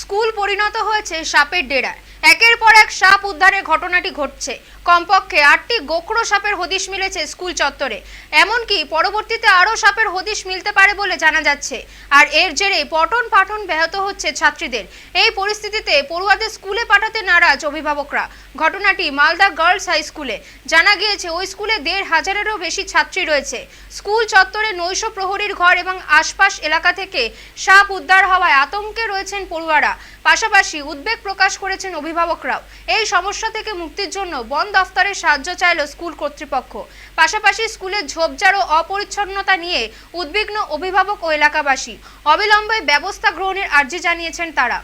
School পরিণত হয়েছে সাপের ডেরায়। একের পর এক সাপ উদ্ধারের ঘটনাটি ঘটছে। কমপক্ষে আটটি গোকড়ো সাপের হদিশ মিলেছে স্কুল চত্বরে। এমনকি পরবর্তীতে আরও সাপের হদিশ মিলতে পারে বলে জানা যাচ্ছে। আর এর জেরে পঠন পাঠন ব্যাহত হচ্ছে ছাত্রীদের। এই পরিস্থিতিতে পড়ুয়াদের স্কুলে পাঠাতে নারাজ অভিভাবকরা। ঘটনাটি মালদা গার্লস হাই স্কুলে। জানা গিয়েছে, ওই স্কুলে দেড় হাজারেরও বেশি ছাত্রী রয়েছে। স্কুল চত্বরে নৈশ প্রহরীর ঘর এবং আশপাশ এলাকা থেকে সাপ উদ্ধার হওয়ায় আতঙ্কে রয়েছেন পড়ুয়ারা। পাশাপাশি উদ্বেগ প্রকাশ করেছেন অভিভাবকরাও। এই সমস্যা থেকে মুক্তির জন্য বন দফতরের সাহায্য চাইল স্কুল কর্তৃপক্ষ। পাশাপাশি স্কুলের ঝোপঝাড় ও অপরিচ্ছন্নতা নিয়ে উদ্বিগ্ন অভিভাবক ও এলাকাবাসী অবিলম্বে ব্যবস্থা গ্রহণের আর্জি জানিয়েছেন তারা।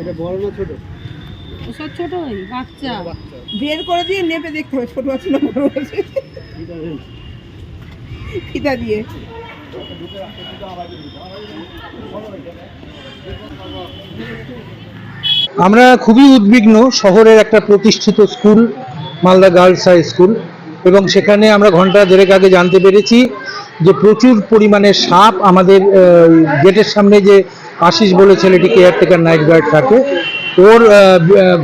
এটা বড় না ছোট? ওসব ছোট বাচ্চা। বের করে দিয়ে নেপে দেখতে হবে ছোট আছে না বড় আছে। ফিতা দিয়ে। আমরা খুবই উদ্বিগ্ন শহরের একটা প্রতিষ্ঠিত school, Malda girls high school, এবং সেখানে আমরা ঘণ্টা দেড়েক আগে জানতে পেরেছি যে প্রচুর পরিমাণে সাপ আমাদের গেটের সামনে যে আশিস বলে ছেলেটি কেয়ারটেকার নাইট গার্ড থাকে, ওর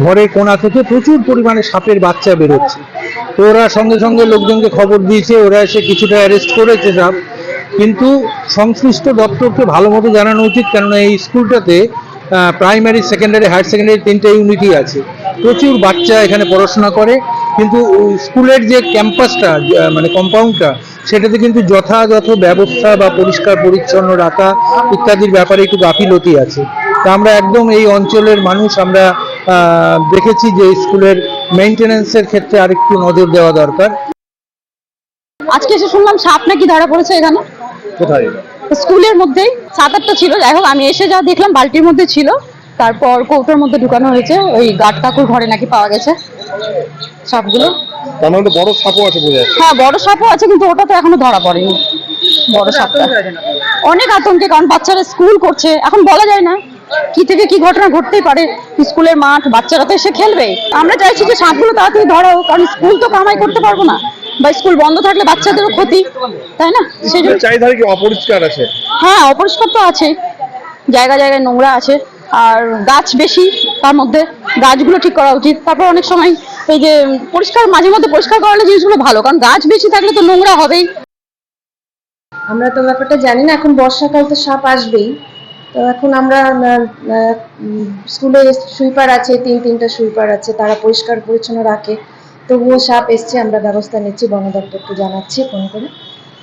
ঘরের কোণা থেকে প্রচুর পরিমাণে সাপের বাচ্চা বেরোচ্ছে। তো ওরা সঙ্গে সঙ্গে লোকজনকে খবর দিয়েছে, ওরা এসে কিছুটা অ্যারেস্ট করেছে সাপ। কিন্তু সংশ্লিষ্ট দপ্তরকে ভালো মতো জানানো উচিত, কেননা এই স্কুলটাতে প্রাইমারি সেকেন্ডারি হায়ার সেকেন্ডারি তিনটে ইউনিটই আছে। প্রচুর বাচ্চা এখানে পড়াশোনা করে, কিন্তু স্কুলের যে ক্যাম্পাসটা মানে কম্পাউন্ডটা সেটাতে কিন্তু যথাযথ ব্যবস্থা বা পরিষ্কার, পরিচ্ছন্ন রাখা ইত্যাদির ব্যাপারে একটু গাফিলতি আছে। তা আমরা একদম এই অঞ্চলের মানুষ, আমরা দেখেছি যে স্কুলের মেনটেন্যান্সের ক্ষেত্রে আরেকটু নজর দেওয়া দরকার। আজকে এসে শুনলাম সাপ নাকি ধরা পড়েছে এখানে। কোথায়? স্কুলের মধ্যেই সাত আটটা ছিল। যাই হোক আমি এসে যা দেখলাম বালতির মধ্যে ছিল। তারপর কৌটোর মধ্যে ঢুকানো হয়েছে। ওই গাট কাকুর ঘরে নাকি পাওয়া গেছে সাপগুলো। তার মানে বড় সাপও আছে বোঝা যাচ্ছে হ্যাঁ বড় সাপও আছে কিন্তু ওটা তো এখনও ধরা পড়েনি। বড় সাপটা। অনেক আতঙ্কে কারণ বাচ্চারা স্কুল করছে। এখন বলা যায় না কি থেকে কি ঘটনা ঘটতেই পারে। স্কুলের মাঠ বাচ্চারা তো এসে খেলবে। আমরা চাইছি যে সাপগুলো তাড়াতাড়ি ধরা হোক কারণ স্কুল তো কামাই করতে পারব না। বা স্কুল বন্ধ থাকলে বাচ্চাদেরও ক্ষতি তাই না? সেই জন্য চারিধারে কি অপরিষ্কার আছে? হ্যাঁ অপরিষ্কার তো আছে। জায়গা জায়গায় নোংরা আছে। আর গাছ বেশি তার মধ্যে গাছগুলো ঠিক করা উচিত। তারপর অনেক সময় এই যে পরিষ্কার মাঝে মধ্যে পরিষ্কার করালে জিনিসগুলো ভালো কারণ গাছ বেশি থাকলে তো নোংরা হবেই। আমরা তো ব্যাপারটা জানি না এখন বর্ষাকাল তো সাপ আসবেই। তো এখন আমরা স্কুলে সুইপার আছে তিন তিনটা সুইপার আছে তারা পরিষ্কার পরিচ্ছন্ন রাখে। তবুও সাপ এসছে আমরা ব্যবস্থা নিচ্ছি বন দপ্তরকে জানাচ্ছি ফোন করে।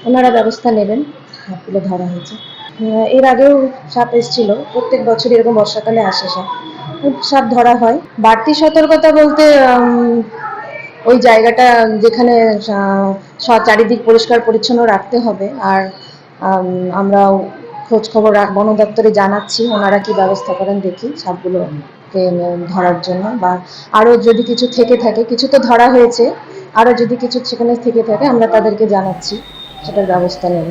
ওনারা ব্যবস্থা নেবেন সাপগুলো ধরা হয়েছে। এর আগেও সাপ এসছিল প্রত্যেক বছর এরকম বর্ষাকালে আসে সাপ। সাপ ধরা হয়। বাড়তি সতর্কতা বলতে ওই জায়গাটা যেখানে চারিদিক পরিষ্কার পরিচ্ছন্ন রাখতে হবে। আর আম, আমরা খোঁজ খবর বন দপ্তরে জানাচ্ছি ওনারা কি ব্যবস্থা করেন দেখি সাপগুলো ধরার জন্য বা আরও যদি কিছু থেকে থাকে, কিছু তো ধরা হয়েছে আরও যদি কিছু সেখানে থেকে থাকে, আমরা তাদেরকে জানাচ্ছি, সেটার ব্যবস্থা নেব।